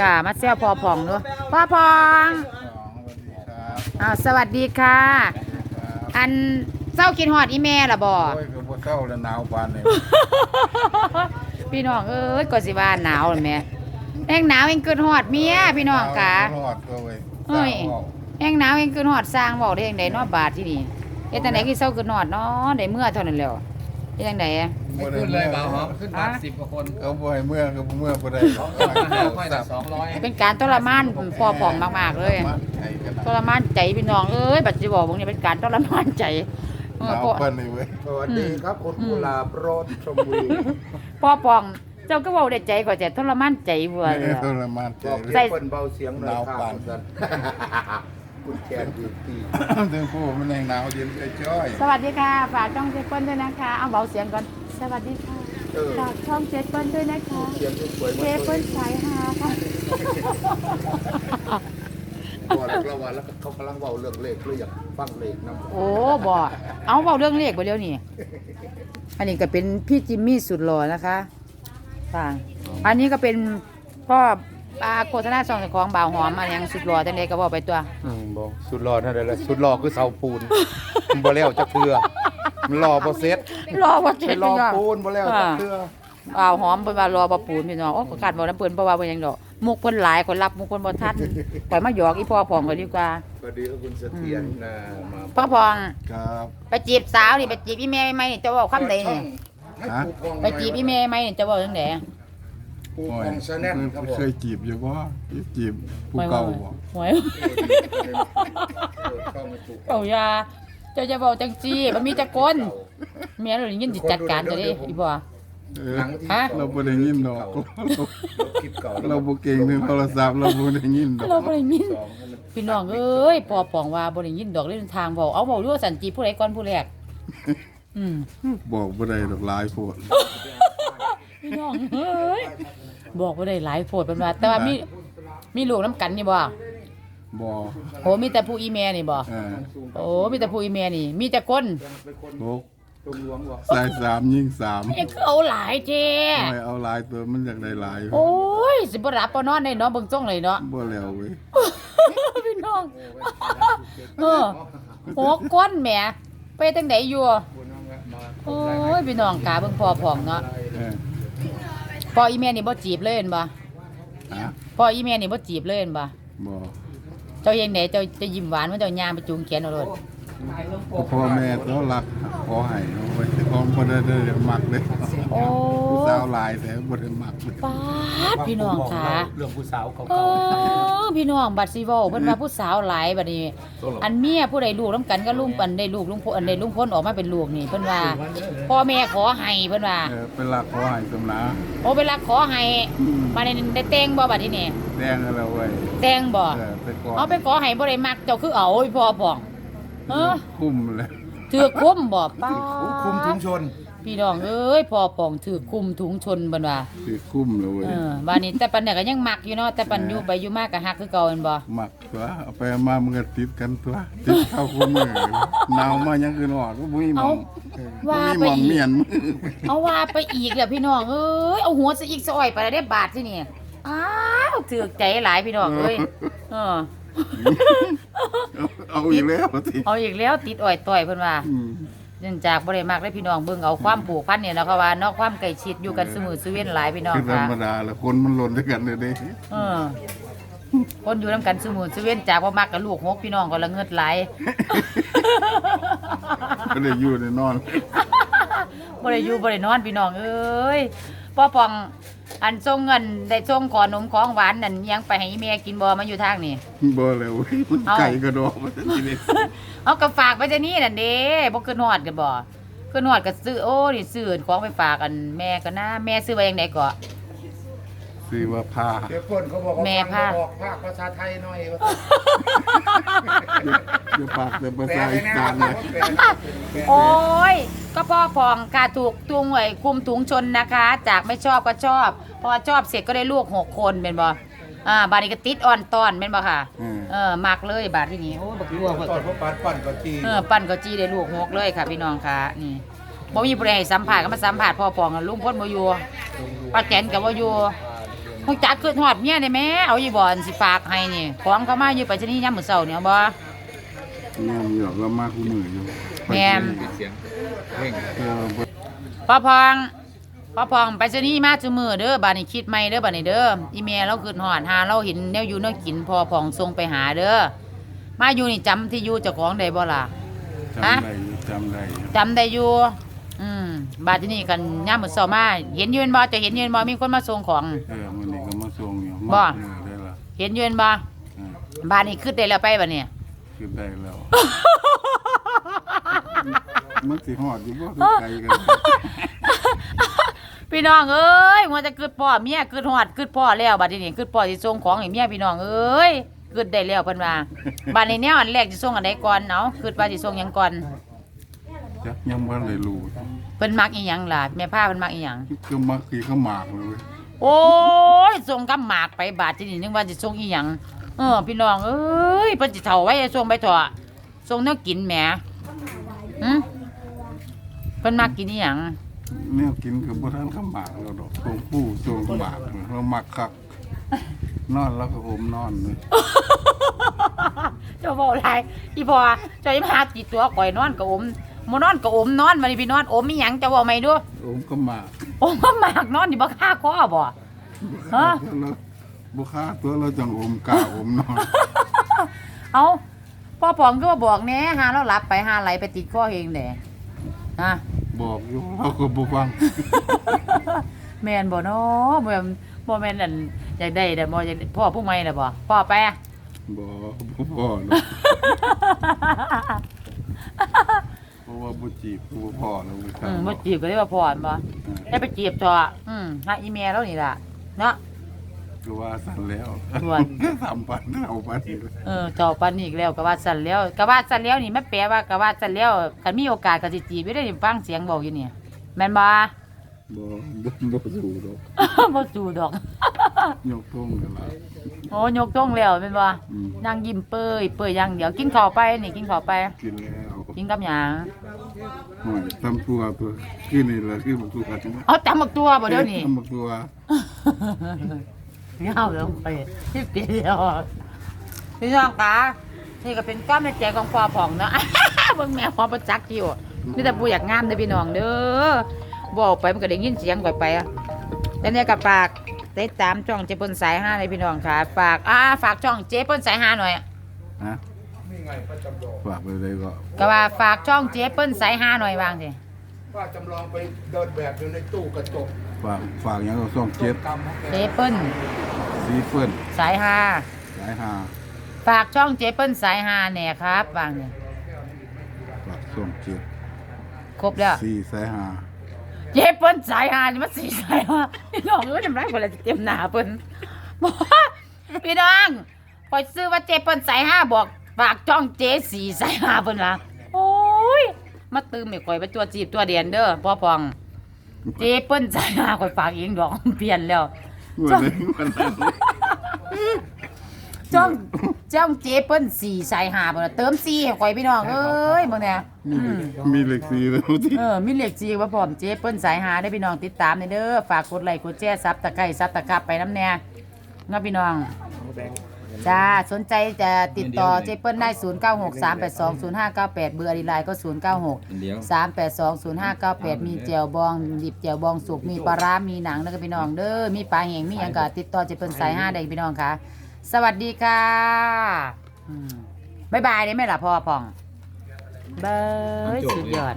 กะมาเซลพอพองด้วยพ่อพองสองสวัสดีครับอ่าสวัสดีค่ะ อันเจ้ากินฮอดอีแม่ล่ะบ่โอ้ยก็บ่เข้าแล้วหนาวปานนี้พี่น้องเอ้ยก็สิว่าหนาวเลยแม่แห้งหนาวเองเกินฮอดเมียพี่น้องกะรอดก็เว้ยเอ้ยสาวแห้งหนาวเองเกินฮอดสร้างเว้าได้จังไดเนาะบาทที่นี่เฮ็ดจังไดคือเซาเกินฮอดเนาะได้เมื่อเท่านั้นแล้ว เฮ็ดจังไดอะ บ่ได้ขึ้นเลยเบาหอมขึ้นมาสิบกว่าคนเขาบ่ให้เมื่อก็บ่เมื่อบ่ได้หรอกค่อยละสองร้อยเป็นการทรมานพ่อพองมากๆเลยมาให้กันทรมานใจพี่น้องเอ้ยบัดสิบอกบ่นี่เป็นการทรมานใจเอหอนาวพ่อปานนี้เว้ยสวัสดีครับคุณกุหลาบโรสชมบุรีพ่อปองเจ้าก็เว้าได้ใจกว่าแต่ทรมานใจเบื่อเลยทอะรมานใจบอกเลเสียยงเปิ้นเบาเสียงหน่อยหนาวค่ะปานคุณ คุณแคนดีตีถึงผู้มันแห่งหนาวเย็นใจจ้อยสวัสดีค่ะ ฝากช่องเจ็ดเปิ้ลด้วยนะคะ เอาเบาเสียงก่อน สวัสดีค่ะเออฝากช่องเจ็ดเปิ้ลด้วยนะคะ เสียงสวยๆเจ็มาดกเลเปิ้ยลสายฮาค่ะบอกแล้วระหว่างแล้วเขากำลังเบาเรื่องเลขเลยอยากฟังเลขนำโอ้บ่เอาเบาเรื่องเลขไปเร็วนี่อันนี้ก็เป็นพี่จิมมี่สุดหล่อนะคะค่ะอันนี้ก็เป็นพ่อ ปลาโฆษณาซองของบ่าวหอมอันยังสุดหล่อจังไดก็บอกไปตัว อืมบอกสุดหล่อนั่นแหละสุดหล่อคือเสาปูนบ่แล้วจะเทือมันหล่อบ่เซ็ตรอว่าเจ็ไปดรอพี่น้องปูนบ่แล้วจะเทือบ่าวหอมเพิ่นว่ารอบ่ปูนพี่น้องโอ้ก็ขาดบ่น้ำเพิ่นเพราะว่าเพิ่นหยังดอกมุกเพิ่นหลายคนรับมุกเพิ่นบ่ทันปล่อยมาหยอกอีพ่อพองก็ดีกว่าสวัสดีครับคุณเสถียรนะมาพ่อพองครับไปจีบสาวนี่ไปจีบอีเมย์ไหมนี่จะเว่าคำใดนี่ให้ปูพองไปจีบอีเมย์ไหมนี่จะเว่าจังได ปูพองชาแนลครับผมเคยจีบอยู่บ่จีบผู้เก่าบ่หวยเออเข้ามาปูเอาอยาเจ้าจะเว้าจังจี้มันมีแต่คนเมียเราได้ยินสิจัดการจะได้อีบ่เออหนังที่ฮะเราบ่ได้ยินดอกคลิปเก่าเราบ่เก่งในโทรศัพท์เราบ่ได้ยินดอกเราบ่ได้ยินสองให้มันพี่น้องเอ้ยพอปองว่าบ่ได้ยินดอกเล่นทางเว้าเอาเว้าด้วยสันจีผู้ใดก่อนผู้แรกอืมบอกบ่ได้ดอกหลายโพดพี่น้องเอ้ย บอกบ่ได้หลายโพดเป็นว่าแต่ว่ามีมีลูกน้ำกันนี่บ่บ่โหมีแต่ผู้อีเมนี่บ่เออโอ้มีแต่ผู้อีเมนี่ มีแต่คนโหตรงหลวงบอกใส่สามยิงสามยังคือเอาหลายเจ้ไม่เอาหลายตัวมันอยากได้หลายโอ้ยสิบ่รับบ่นอนได้เนาะเบิ่งจ้องเลยเนาะบ่แล้วเว้ยพี่น้องเออโอ้ก้นแหมไปจังไดอยู่โอ้ยพี่น้องกาเบิ่งพ่อพองเนาะเออ พ่ออีแม่นี่บ่จีบเลยเห็นบ่ฮะพ่ออีแม่นี่บ่จีบเลยเห็นบ่บ่เจ้าเฮ็ดไหนเจ้าจะยิ้มหวานมันเจ้าย่างไปจูงแขนเอาโลดก็ พ่อแม่เขารักขอให้เอาไว้ของบ่ได้ได้มักเด้โอ้ผู้สาวหลายแต่บ่ได้มักเลยป้าดพี่น้องค่ะเรื่องผู้สาวเก่เออพี่น้องบัดสิเว้าเพิ่นว่าผู้สาวหลายบัดนี้ อันเมียผู้ใดลูกนํกันก็ลุงปันได้ลูกลุงพลอันได้ลุงพลออกมาเป็นลูกนี่เพิ่นว่าพ่อแม่ขอให้เพิ่นว่าเออเป็นรักขอให้สำนาโอ้เวลาขอให้มาได้ได้แต่งบ่บัดนี้นี่แดงกันแล้วเว้ยแต่งบ่เออไปก่อนเอาไปขอให้บ่ได้มักเจ้าคือเอาอีพ่อพ่อง เออคุ้มเลยถือคุ้มบ่ป้าคุมถุงชน พี่น้องเอ้ยพ่อพ่องถือคุ้มถุงชนเพิ่นว่าคือคุ้มเลยเว้ยเออบัดนี้แต่ปันเนี่ยก็ยังมักอยู่เนาะแต่ปันอยู่ไปอยู่มากก็ฮักคือเก่าแม่นบ่มักตัวเอาไปเอามามันก็ติดกันตัวติดเข้าคู่มือหนาวมายังคือหนอดบ่มีหมองบ่ว่ามีไปหมองอีเมียกนมือเอาว่าไปอีกแล้วพี่น้องเอ้ยเอาหัวซะอีกซอยไปแล้วได้บาทที่นี่อ้าวถือกใจหลายพี่น้องเอ้ยเออ เอาอีกแล้วสิเอาอีกแล้วติดอ้อยต่อยเพิ่นว่าอืมเนื่องจากบ่ได้มักได้พี่น้องเบิ่งเอาความผูกพันเนี่ยเนาะเขาว่าเนาะความใกล้ชิดอยู่กันเสมอสุเว้นหลายพี่น้องคือธรค่ะ รมดาละคนมันหล่นด้วยกันเลยเด้เออ คนอยู่นํกันเสมอสุเว้นจากบ่มักกับลูกหกพี่น้องก็ละเงิดหลายก็ได้อยู่ได้นอนบ่ได้อยู่บ่ได้นอนพี่น้องเอ้ยพ่อปอง อันส่งเงินได้ส่งขอนมของหวานนั่นยังไปให้อีแม่กินบ่มาอยู่ทางนี่ บ่แล้วเว้ยมันเอาไก่กระดอกมันสิได้เอาก็ฝากไปจะนี่นั่นเด้บ่ขึ้นฮอดกันบ่ขึ้นฮอดก็ซื้อโอ้นี่ซื้อของไปฝากกันแม่ก็นะแม่ซื้อไว้จังไดก็สิว่าพาเดี๋ยวเพิ่นเขาบอกว่าแม่ฟังพาบอกภาคภาษาไทยหน่อยว่า อย่าปากแต่ภาแปลษาให้อีแน่สานครัเลยบแปลให้แปลโอ้ย ก็พ่อพองค่ะถูกตุงไว้คุมถุงชนนะคะ จากไม่ชอบก็ชอบ พอชอบเสร็จก็ได้ลูกหกคนเป็นบ่อ่าบาดนี้ก็ติดอ่อนตอนเป็นบ่ค่ะอืมเออมักเลยบาดที่นี้โอ้บักลัวตอนพวกปานปั่นก็จีเออปั้นก็จี้ได้ลูกหกเลยค่ะพี่น้องค่ะนี่บ่มีผู้ใดให้สัมภาษณ์ก็มาสัมภาษณ์พ่อพองกับลุงพลบ่อยู่ป้าแตนก็บ่อยู่คงจัดขึ้นฮอดเมียได้แหม่เอาอีบ่อนสิฝากให้นี่ของเขามาอยู่ไปชนียามมื้อเช้าเนี่ยเอาบ่ เนี่ยมีแบบเรามาคู่มืออยู่แม่นปิดเสียงเร่งเออบ่พ่อพองพ่อพองไปชนีมาซุมื้อเด้อบัดนี้คิดใหม่เด้อบัดนี้เด้ออีเมลเราขึ้นฮอดหาเราเห็นแนวอยู่แนวกินพ่อพองส่งไปหาเด้อมาอยู่นี่จำที่อยู่เจ้าของได้บ่ล่ะจำได้อยู่จำได้อยู่จำได้อยู่อืมบาดที่นี่กันย่ามมื้อเช้ามาเห็นอยืนบ่จะเห็นอยืนบ่มีคนมาส่งของเออมันนี่ก็มาส่งอยู่บ่มาเออได้ละเห็นอยืนบ่เออบาดนี้ขึ้นได้แล้วไปบัดนี้คือได้แล้ว มันสิฮอดอยู่บ่คือไกลกันพี่น้องเอ้ยมันจะขึ้นพ่อเมียขึ้นฮอดขึ้นพ่อแล้วบัดนี้ขึ้นพ่อสิส่งของให้เมียพี่น้องเอ้ยขึ้นได้แล้วเพิ่นว่าบัดนี้แนวอันแรกสิส่งอันใดก่อนเนาะขึ้นว่าสิส่งหยังก่อนจักยังบ่ได้รู้เพิ่นมักอีหยังล่ะแม่พาเพิ่นมักอีหยังคือมักคือเขาหมากเลยโอ้ยส่งกับหมากไปบาดที่นี่นึกว่าสิส่งอีหยังเออพี่น้องเอ้ยเพิ่นสิเฒ่าไว้ส่งไปเถอะ ส่งแนวกินแหมหึเพิ่นมักกินอีหยังแนวกินคือบ่ทันเขาหมากแล้วดอกส่งผู้ส่งหมากเรามักคัก นอนแล้วก็อมนอนเลยเจ้าบอกอะไรอีพอเจ้าจะมาหาติดตัวก่อยนอนกับอมมนอนกับอมนอนมาดิพี่นอนอมมีหยังเจ้าบอกไม่ดูอมก็หมากอมก็หมากนอนดิบ่ฆ่าคอบ่ ฮะ แล้วบ่ค่าตัวเราจังอมกล้าอมนอน เอา พ่อปองก็มาบอกแหน่หาเราหลับไปหาไหลไปติดคอเองแหน่ฮะบอกอยู่เราก็บ่ฟัง แม่นบ่เนาะบ่แม่นบ่แม่นอันอยากได้แต่บ่อยากได้พ่อผู้ใหม่น่ะบ่พ่อไปอะ บ่บ่พอหรอกเพราะว่าบ่จีบบ่พอแล้วเว้ยครัอืบมบ่จีบก็ได้ว่าพ่ออันบ่ได้ไปจีบเถอะอืมหาอีเมลแล้วนี่ล่ะเนาะ ก็ว่าสั่นแล้วส่วนสามปันเอาปันอีกเออเจ้าปันอีกแล้วก็ว่าสั่นแล้วก็ว่าสั่นแล้วนี่ไม่แปลว่าก็ว่าสั่นแล้วคันมีโอกาสก็สิจีบอยู่ได้ฟังเสียงบอกอยู่นี่แม่นบ่ บ่บ่บ่สู้ดอกบ่สู้ดอก ยกทงกันละโอ้ยกท้องแล้วแม่นบ่อืมนั่งยิ้มเปื่อยเปื่อยอย่างเดียวกินข้าวไปนี่กินข้าวไป กินแล้วกินกับหยังหน่อยทำตัวตัวคือนี่แหละคือบ่ตัวกันเอาตำบักตัวบ่เดี๋ยวนี้ทำตัว ยาวลงไปที่เดียวพี่น้องคะนี่ก็เป็นก้อนในใจของพ่อผ่องเนาะเบิ่งแม่พอประจักษ์อยู่นี่แต่ปูอยากงามเด้อพี่น้องเด้อบอกไปมันก็ได้ยินเสียงก่อยไปอะแล้วเนี่ยกับฝากติดตามช่องเจ๊เปิ้นสายห้าเลยพี่น้องค่ะฝากอ่าฝากช่องเจ๊เปิ้นสายห้าหน่อยฮะฝากไปเลยก็ก็ว่าฝากช่องเจ๊เปิ้นสายห้าหน่อยวางสิว่าจำลองไปเดินแบบอยู่ในตู้กระจก ฝากฝากหยังก็ส่งเจ็ดกรรมของแกเจ๊เปิ้นซีเฟิ้นสายห้าสายหาฝากช่องเจ๊เปิ้นสายห้าแหน่ครับวางสิฝากส่งเจ็ดครบแล้วสี่สายหาเจ๊เปิ้นสายหานี่มันสีสายหาพี่น้องเอ้ยทำไรคนละเต็มหน้าเปิ้นบอกว่าพี่น้องคอยซื้อว่าเจ๊เปิ้นสายห้าบอกฝากจ้องเจ๊สีสายหาเปิ้นละโอ้ยมาตืมไม่ค่อยไปตัวจีบตัวเดียนเด้อพ่อพอง เจ๊เปิ้นสายหาคอยฝากเองดอกเปลี่ยนแล้ววันนี้วันนั้นจ้องจ้องเจ๊เปิ้นสีสายหาเปิ้นล่ะเติมสีให้ข่อยพี่น้องเอ้ยมึงเนี่ยมีเหล็กมีเหล็กสีแล้วที่เออมีเลขจีว่าพร้อมเจ๊เปิ้นสายหาได้พี่น้องติดตามในเด้อฝากกดไลค์กดแชร์ซับตะไคร้ซับตะกรับไปน้ำแน่เนาะพี่น้อง จ้าสนใจจะติดต่อเจ๊เปิ้ลได้ 0 9 6 3 8 2 0 5 9 8 เบอร์อดีไลน์ก็ 0 9 6 3 8 2 0 5 9 8 มีแจวบองดิบแจวบองสุก มีปลาร้ามีหนังแล้วก็พี่น้องเด้อ มีปลาแห้งมีหยังก็ติดต่อเจ๊เปิ้ลสายห้าได้พี่น้องค่ะ สวัสดีค่ะอืมบ๊ายบายได้ไหมล่ะพ่อพ่องเบยสุดยอด